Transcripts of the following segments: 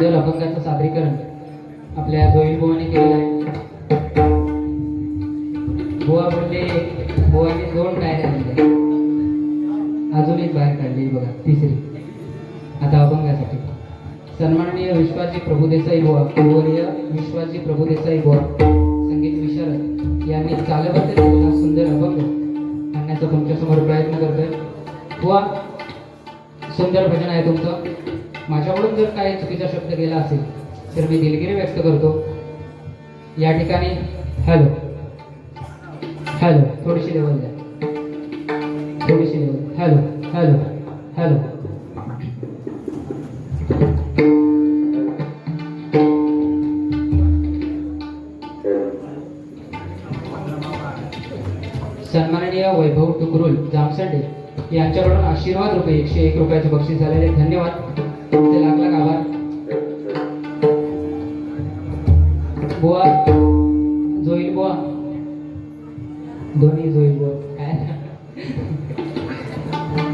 जल अभंगाचं सादरीकरण आपल्या जोईल बुवाने केलेलं आहे. गोवा म्हणजे बुवाने दोन टायर आणले अजून एक बाहेर काढली बघा तिसरी. आता अभंगासाठी सन्माननीय विश्वाजी प्रभुदेसाई बुवा पूर्वनीय विश्वाजी प्रभुदेसाई बुवा. संगीत विशारद यांनी चालबद्ध केलेला सुंदर अभंग आणण्याचा तुमच्यासमोर प्रयत्न करतोय. गोवा सुंदर भजन आहे तुमचं. माझ्याकडून जर काही चुकीचा शब्द गेला असेल तर मी दिलगिरी व्यक्त करतो. या ठिकाणी हॅलो. हॅलो थोडीशी लेवल द्या. थोडीशी लेवल हॅलो हॅलो हॅलो. सन्माननीय वैभव टुकरुल जामसंडे यांच्याकडून आशीर्वाद रुपये एकशे एक रुपयाचे बक्षीस झालेले. धन्यवाद. तुमचे लाख आभार. बुवा जोईल बुवा. दोन्ही जोईल बुवा. काय?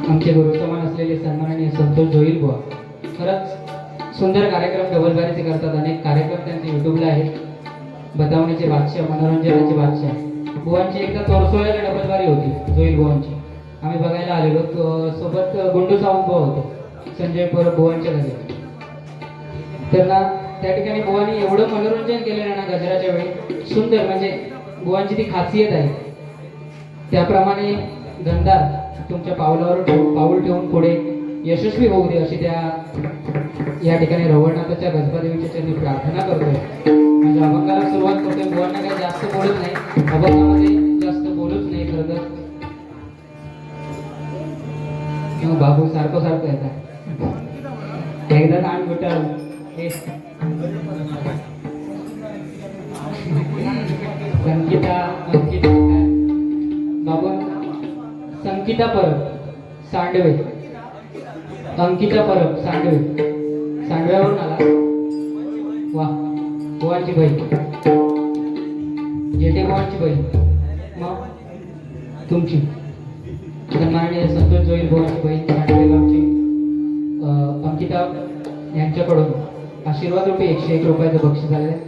आमचे गुरु समान असलेले सन्माननीय संतोष जोईल बुवा. खरंच सुंदर कार्यक्रम डबलबारीचे करतात. अनेक कार्यक्रम त्यांचे युट्यूबला आहेत. बतावण्याचे बादशाह मनोरंजनाचे बादशाह. बुवांची एकदा तोरसोळ्याला डबलबारी होती जोईल बुवांची. आम्ही बघायला आलेलो. सोबत गुंडू सावंत बुवा संजय परब बुवांच्या घरी. त्यांना त्या ठिकाणी भुवानी एवढं मनोरंजन केलेलं ना गजराच्या वेळी सुंदर म्हणजे भुवांची ती खासियत आहे. त्याप्रमाणे धंदा तुमच्या पावलावर पाऊल ठेवून पुढे यशस्वी होऊ दे अशी त्या या ठिकाणी रवळनाथाच्या गजबादेवीच्या चरणी प्रार्थना करतोय. म्हणजे अभंगाला सुरुवात करतोय. भुवांना काही जास्त बोलत नाही. अभंगामध्ये जास्त बोलत नाही खरं तर. किंवा बाबू सारखं सारखं येतात. घेतात कान गुटाळ हे. संगीता अंकिता बाबू संगीता परब सांडवे. अंकिता परब सांडवे. सांडव्यावरून आला. वा बुवांची बहीण. जेठे बुवांची बहीण. मग? तुमची. सन्माननीय संतोष जोईल बुवांची बहीण सांडवे गावची. अंकिता यांच्याकडून. आशीर्वाद रुपये एकशे एक रुपयाचं बक्षीस आलेलं आहे.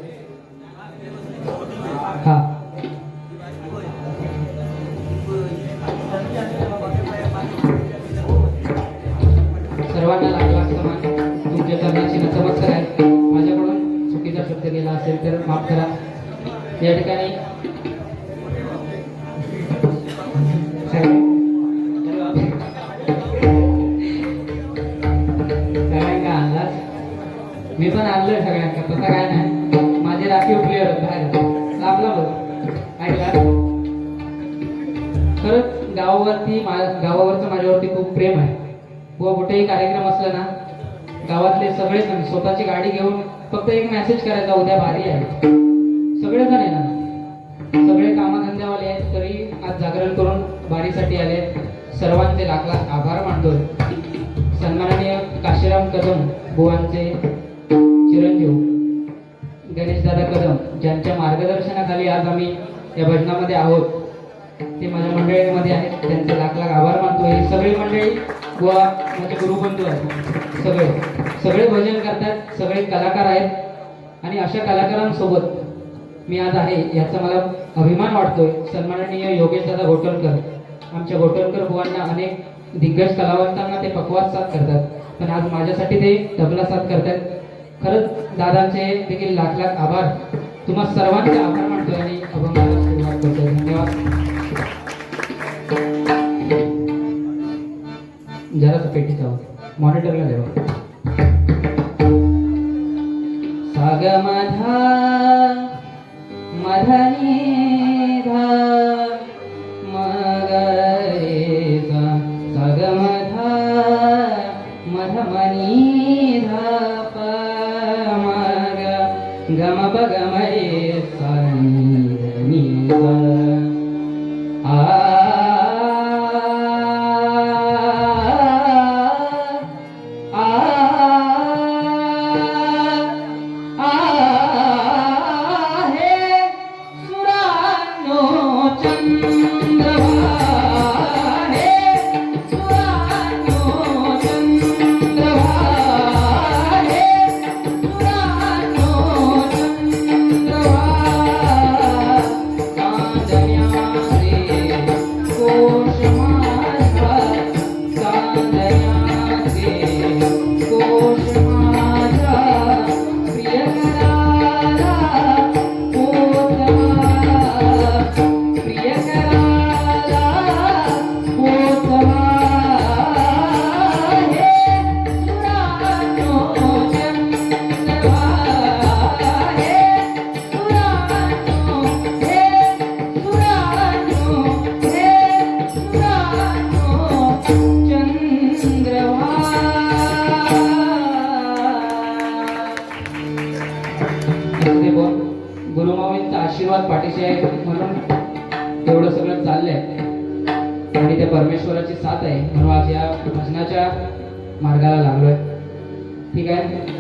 हां. सर्वांना लागला समान तुमच्या चरणाची नतमस्तक आहे माझ्याकडून चुकीचा शब्द गेला असेल तर माफ करा. या ठिकाणी मी पण आणलोय सगळ्यांना तसं काय नाही. माझे राखीव प्लेअर बाहेर. लाभला बघ. ऐकला खरंच गावावरती मा- गावावरचं माझ्यावरती खूप प्रेम आहे. व कुठेही कार्यक्रम असला ना गावातले सगळेजण स्वतःची गाडी घेऊन फक्त एक मेसेज करायचा उद्या भारी आहे. सगळे जण ना. सगळे कामधंद्यावाले आहेत तरी आज जागरण करून भारीसाठी आले सर्वांचे लाख लाख आभार मानतोय. सन्माननीय काशीराम कदम बुवांचे चिरंजीव गणेशदादा कदम ज्यांच्या मार्गदर्शनाखाली आज आम्ही या भजनामध्ये आहोत ते माझ्या मंडळीमध्ये आहेत. त्यांचे लाख लाख आभार मानतो. ही सगळी मंडळी व माझे गुरुबंधू आहेत. सगळे. सगळे भजन करतात. सगळे कलाकार आहेत. आणि अशा कलाकारांसोबत मी आज आहे याचा मला अभिमान वाटतोय. सन्माननीय योगेश दादा घोटणकर आमच्या घोटणकर बुवांना अनेक दिग्गज कलावंतांना ते पकवास साथ करतात. पण आज माझ्यासाठी ते तबला साथ करतात. खरंच दादाचे देखील लाख लाख आभार. तुम्हा सर्वांचे आभार मानतो आणि अभंगाला सुरुवात करतो धन्यवाद. जरा पेटी पेटीचा मॉनिटरला देवा. साग माझा मधनी గమ గమ इथे परमेश्वराची साथ आहे. म्हणून आज या भजनाच्या मार्गाला लागलोय. ठीक आहे?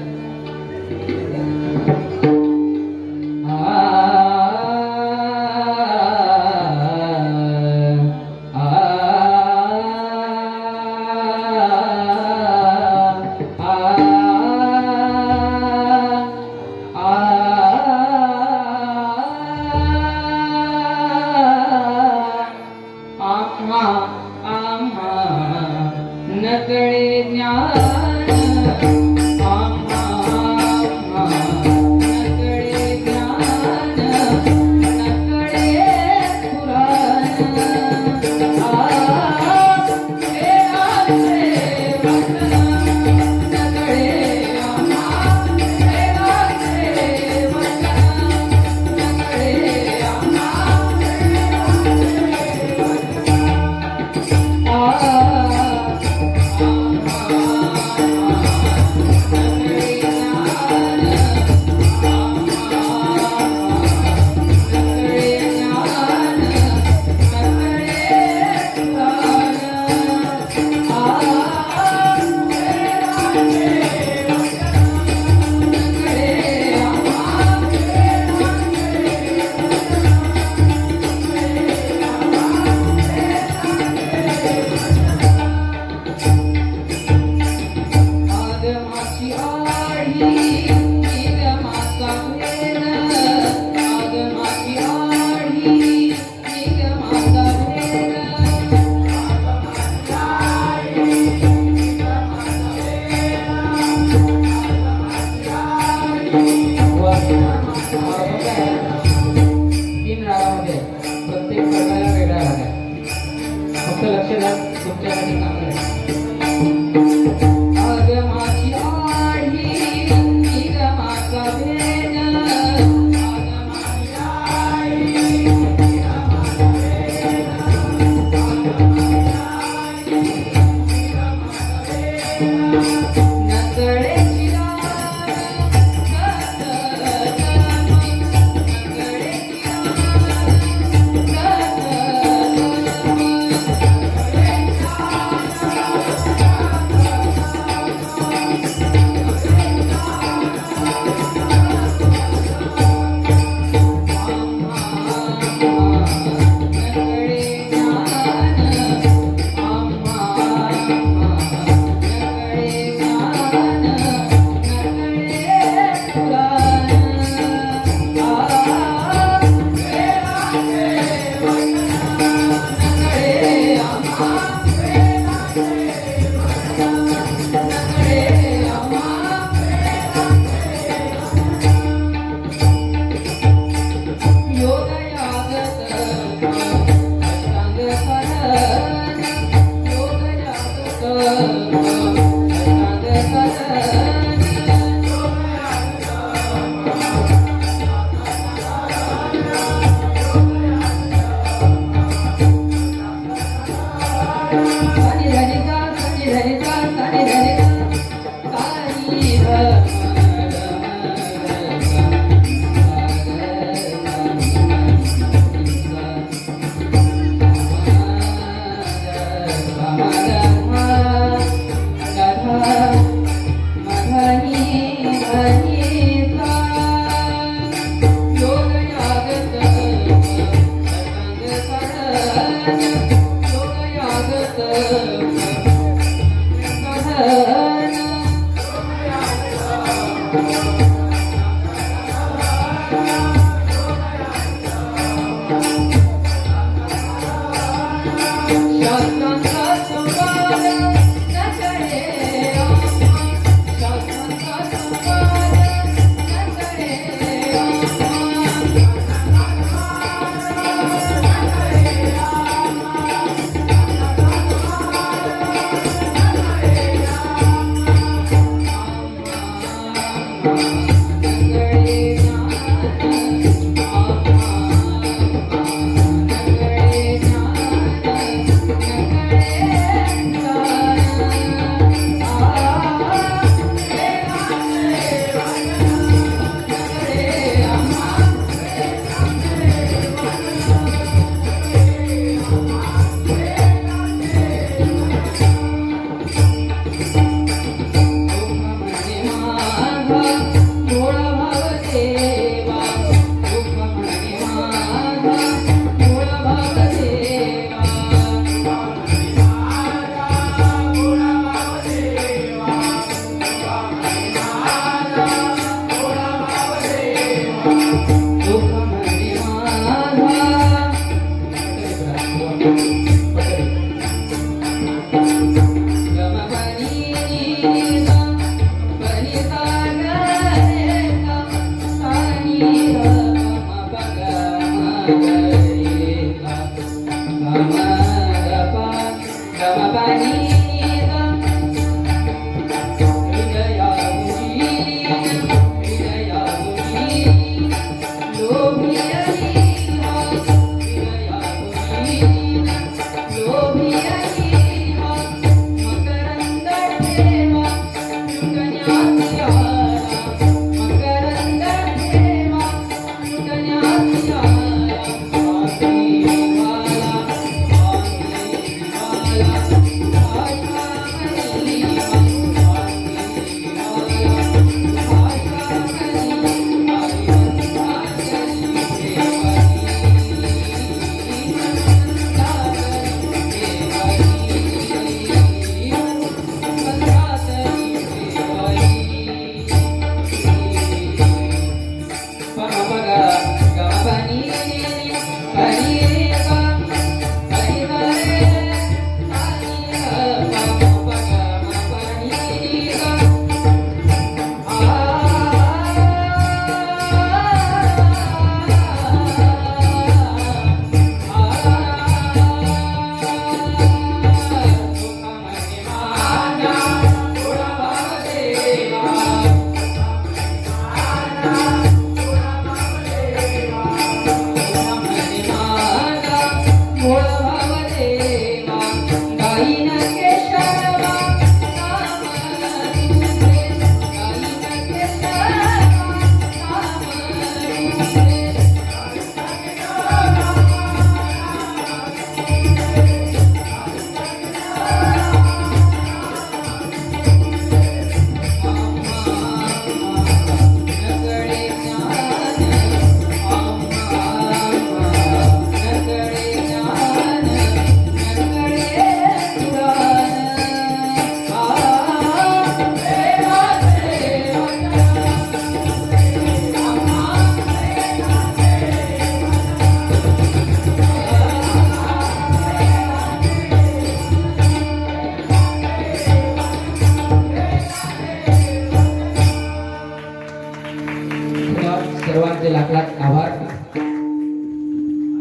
सर्वांचे लाख लाख आभार.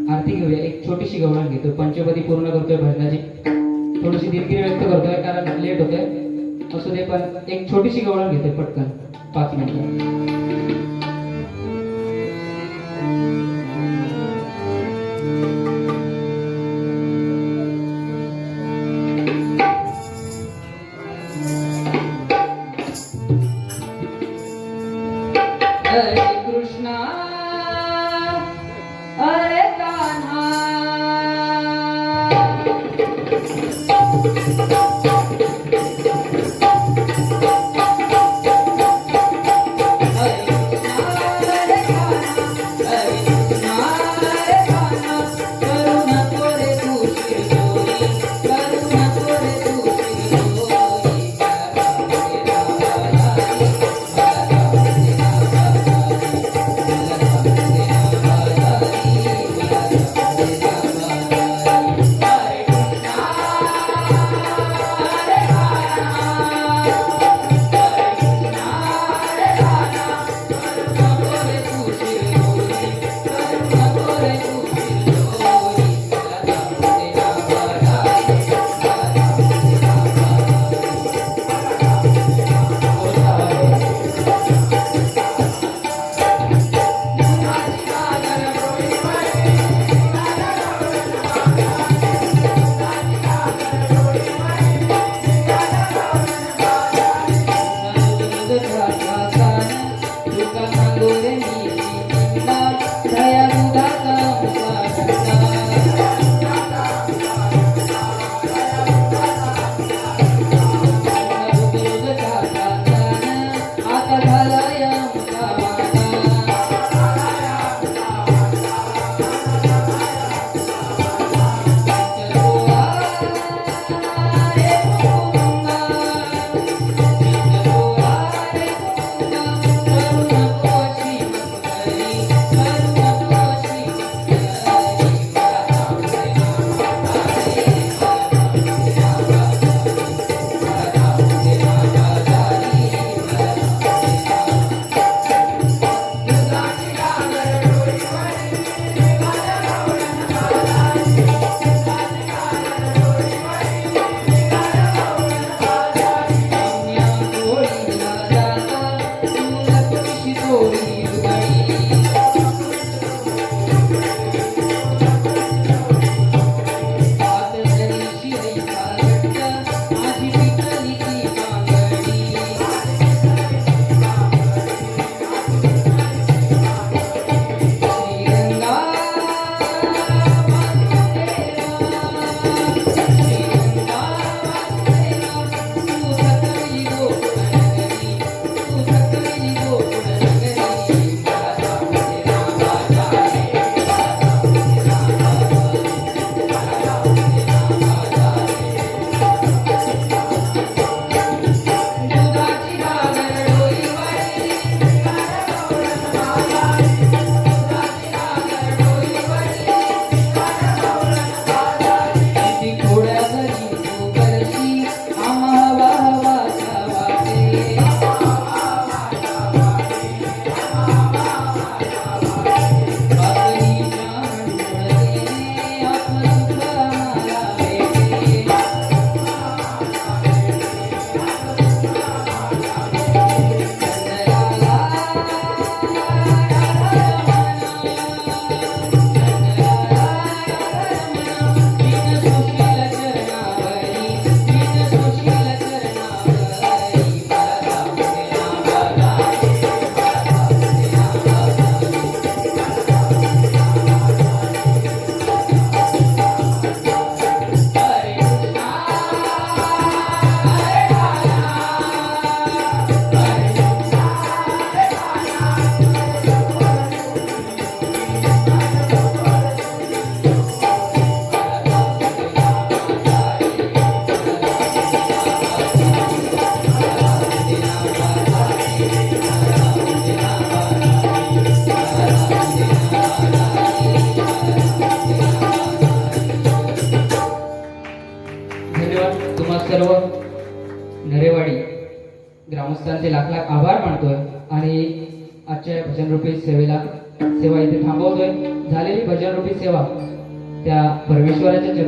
आरती घेऊया. एक छोटीशी गवळण घेतो. पंचपदी पूर्ण करतोय भजनाची. थोडीशी दीर्घी व्यक्त करतोय कारण लेट होतोय. असू दे पण एक छोटीशी गवळण घेतोय पटकन. पाच मिनिटं.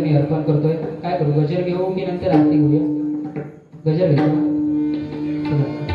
मी अर्पण करतोय. काय करू? गजर घेऊ की नंतर आरती घेऊया? गजर घेऊ.